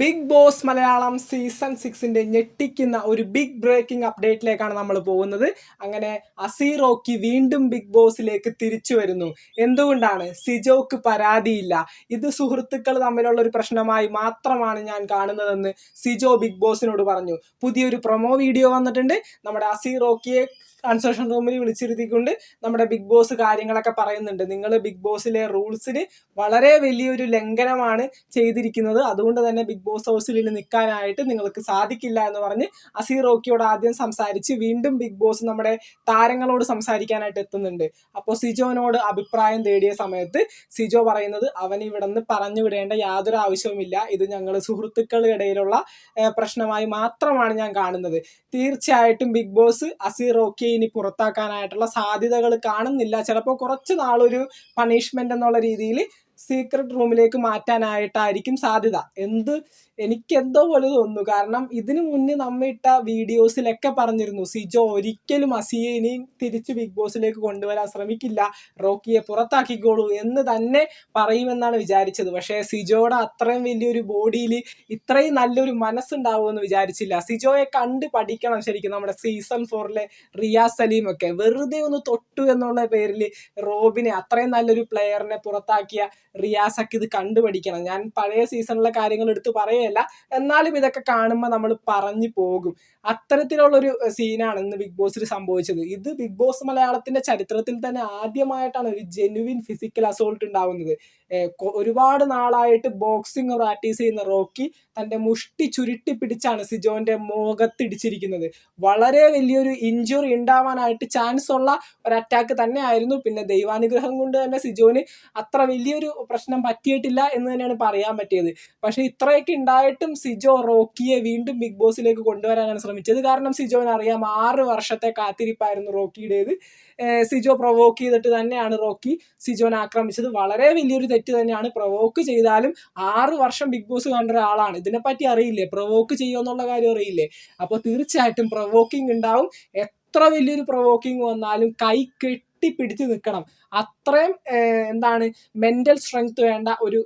Big boss Malayalam season സിക്സിന്റെ ഞെട്ടിക്കുന്ന ഒരു ബിഗ് ബ്രേക്കിംഗ് അപ്ഡേറ്റിലേക്കാണ് നമ്മൾ പോകുന്നത്. അങ്ങനെ അസീറോക്കി വീണ്ടും ബിഗ് ബോസിലേക്ക് തിരിച്ചു വരുന്നു. എന്തുകൊണ്ടാണ്? സിജോക്ക് പരാതിയില്ല. ഇത് സുഹൃത്തുക്കൾ തമ്മിലുള്ള ഒരു പ്രശ്നമായി മാത്രമാണ് ഞാൻ കാണുന്നതെന്ന് സിജോ ബിഗ് ബോസിനോട് പറഞ്ഞു. പുതിയൊരു പ്രൊമോ വീഡിയോ വന്നിട്ടുണ്ട്. നമ്മുടെ അസീറോക്കിയെ കൺസെഷൻ റൂമിൽ വിളിച്ചിരുത്തിക്കൊണ്ട് നമ്മുടെ ബിഗ് ബോസ് കാര്യങ്ങളൊക്കെ പറയുന്നുണ്ട്. നിങ്ങൾ ബിഗ് ബോസിലെ റൂൾസിന് വളരെ വലിയൊരു ലംഘനമാണ് ചെയ്തിരിക്കുന്നത്. അതുകൊണ്ട് തന്നെ ബിഗ് ബോസ് ഹൗസിൽ ഇനി നിൽക്കാനായിട്ട് നിങ്ങൾക്ക് സാധിക്കില്ല എന്ന് പറഞ്ഞ് അസീർ റോക്കിയോട് ആദ്യം സംസാരിച്ച് വീണ്ടും ബിഗ് ബോസ് നമ്മുടെ താരങ്ങളോട് സംസാരിക്കാനായിട്ട് എത്തുന്നുണ്ട്. അപ്പോൾ സിജോനോട് അഭിപ്രായം തേടിയ സമയത്ത് സിജോ പറയുന്നത് അവൻ ഇവിടെ നിന്ന് പറഞ്ഞു വിടേണ്ട യാതൊരു ആവശ്യവുമില്ല. ഇത് ഞങ്ങൾ സുഹൃത്തുക്കളുടെ പ്രശ്നമായി മാത്രമാണ് ഞാൻ കാണുന്നത്. തീർച്ചയായിട്ടും ബിഗ് ബോസ് അസീർ റോക്കിയെ ഇനി പുറത്താക്കാനായിട്ടുള്ള സാധ്യതകൾ കാണുന്നില്ല. ചിലപ്പോൾ കുറച്ച് നാളൊരു പണിഷ്മെന്റ് എന്നുള്ള രീതിയിൽ സീക്രട്ട് റൂമിലേക്ക് മാറ്റാനായിട്ടായിരിക്കും സാധ്യത. എന്ത് എനിക്ക് എന്തോ പോലെ തോന്നുന്നു. കാരണം ഇതിനു മുന്നേ നമ്മ ഇട്ട വീഡിയോസിലൊക്കെ പറഞ്ഞിരുന്നു സിജോ ഒരിക്കലും അസിയെ ഇനിയും തിരിച്ച് ബിഗ് ബോസിലേക്ക് കൊണ്ടുവരാൻ ശ്രമിക്കില്ല. റോക്കിയെ പുറത്താക്കിക്കോളൂ എന്ന് തന്നെ പറയുമെന്നാണ് വിചാരിച്ചത്. പക്ഷേ സിജോയുടെ അത്രയും വലിയൊരു ബോഡിയിൽ ഇത്രയും നല്ലൊരു മനസ്സുണ്ടാവുമെന്ന് വിചാരിച്ചില്ല. സിജോയെ കണ്ട് പഠിക്കണം ശരിക്കും നമ്മുടെ സീസൺ ഫോറിലെ റിയാ സലീം ഒക്കെ. വെറുതെ ഒന്ന് തൊട്ടു എന്നുള്ള പേരിൽ റോബിനെ അത്രയും നല്ലൊരു പ്ലെയറിനെ പുറത്താക്കിയ റിയാസൊക്കെ ഇത് കണ്ടുപഠിക്കണം ഞാൻ പഴയ സീസണിലെ കാര്യങ്ങൾ എടുത്ത് പറയുകയല്ല എന്നാലും ഇതൊക്കെ കാണുമ്പോൾ നമ്മൾ പറഞ്ഞു പോകും. അത്തരത്തിലുള്ളൊരു സീനാണ് ഇന്ന് ബിഗ് ബോസിൽ സംഭവിച്ചത്. ഇത് ബിഗ് ബോസ് മലയാളത്തിന്റെ ചരിത്രത്തിൽ തന്നെ ആദ്യമായിട്ടാണ് ഒരു ജെനുവിൻ ഫിസിക്കൽ അസോൾട്ട് ഉണ്ടാവുന്നത്. ഒരുപാട് നാളായിട്ട് ബോക്സിംഗ് പ്രാക്ടീസ് ചെയ്യുന്ന റോക്കി തന്റെ മുഷ്ടി ചുരുട്ടി പിടിച്ചാണ് സിജോന്റെ മുഖത്തിടിച്ചിരിക്കുന്നത്. വളരെ വലിയൊരു ഇഞ്ചുറി ഉണ്ടാവാനായിട്ട് ചാൻസ് ഉള്ള ഒരു അറ്റാക്ക് തന്നെയായിരുന്നു. പിന്നെ ദൈവാനുഗ്രഹം കൊണ്ട് തന്നെ സിജോന് അത്ര വലിയൊരു പ്രശ്നം പറ്റിയിട്ടില്ല എന്ന് തന്നെയാണ് പറയാൻ പറ്റിയത്. പക്ഷെ ഇത്രയൊക്കെ ഉണ്ടായിട്ടും സിജോ റോക്കിയെ വീണ്ടും ബിഗ് ബോസിലേക്ക് കൊണ്ടുവരാനാണ് ശ്രമിച്ചത്. കാരണം സിജോന് അറിയാം ആറ് വർഷത്തെ കാത്തിരിപ്പായിരുന്നു റോക്കിയുടേത്. സിജോ പ്രൊവോക്ക് ചെയ്തിട്ട് തന്നെയാണ് റോക്കി സിജോനെ ആക്രമിച്ചത്. വളരെ വലിയൊരു തെറ്റ് തന്നെയാണ് പ്രൊവോക്ക് ചെയ്താലും ആറ് വർഷം ബിഗ് ബോസ് കണ്ട ഒരാളാണ്. ഇതിനെപ്പറ്റി അറിയില്ലേ? പ്രൊവോക്ക് ചെയ്യുമെന്നുള്ള കാര്യം അറിയില്ലേ? അപ്പോൾ തീർച്ചയായിട്ടും പ്രൊവോക്കിംഗ് ഉണ്ടാവും എത്ര വലിയൊരു പ്രൊവോക്കിംഗ് വന്നാലും കൈ കെട്ടി പിടിച്ച് നിൽക്കണം അത്രയും എന്താണ് മെന്റൽ സ്ട്രെങ്ത് വേണ്ട ഒരു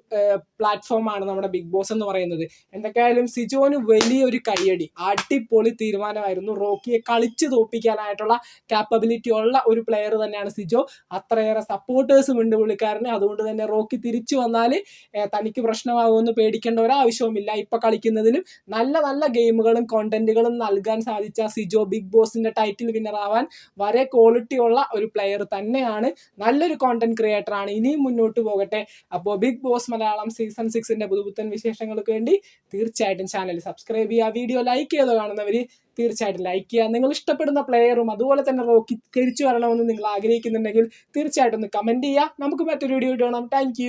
പ്ലാറ്റ്ഫോമാണ് നമ്മുടെ ബിഗ് ബോസ് എന്ന് പറയുന്നത്. എന്തൊക്കെയായാലും സിജോന് വലിയൊരു കയ്യടി അടിപൊളി തീരുമാനമായിരുന്നു. റോക്കിയെ കളിച്ച് തോപ്പിക്കാനായിട്ടുള്ള കാപ്പബിലിറ്റി ഉള്ള ഒരു പ്ലെയർ തന്നെയാണ് സിജോ. അത്രയേറെ സപ്പോർട്ടേഴ്സും ഉണ്ട് പുള്ളിക്കാരന്. അതുകൊണ്ട് തന്നെ റോക്കി തിരിച്ചു വന്നാൽ തനിക്ക് പ്രശ്നമാകുമെന്ന് പേടിക്കേണ്ട ഒരാവശ്യവുമില്ല ഇപ്പൊ കളിക്കുന്നതിലും നല്ല നല്ല ഗെയിമുകളും കോണ്ടന്റുകളും നൽകാൻ സാധിച്ച സിജോ ബിഗ് ബോസിന്റെ ടൈറ്റിൽ വിന്നർ ആവാൻ വരെ ക്വാളിറ്റി ഉള്ള ഒരു പ്ലെയർ തന്നെയാണ്. നല്ലൊരു കോണ്ടന്റ് ക്രിയേറ്റർ ആണ്. ഇനിയും മുന്നോട്ട് പോകട്ടെ. അപ്പോൾ ബിഗ് ബോസ് മലയാളം സീസൺ സിക്സിന്റെ പുതുപുത്തൻ വിശേഷങ്ങൾക്ക് വേണ്ടി തീർച്ചയായിട്ടും ചാനൽ സബ്സ്ക്രൈബ് ചെയ്യുക വീഡിയോ ലൈക്ക് ചെയ്ത് കാണുന്നവർ തീർച്ചയായിട്ടും ലൈക്ക് ചെയ്യുക. നിങ്ങൾ ഇഷ്ടപ്പെടുന്ന പ്ലെയറും അതുപോലെ തന്നെ റോക്കി തിരിച്ചു വരണമെന്ന് നിങ്ങൾ ആഗ്രഹിക്കുന്നുണ്ടെങ്കിൽ തീർച്ചയായിട്ടും ഒന്ന് കമന്റ് ചെയ്യുക. നമുക്ക് മറ്റൊരു വീഡിയോ ഇടണം താങ്ക്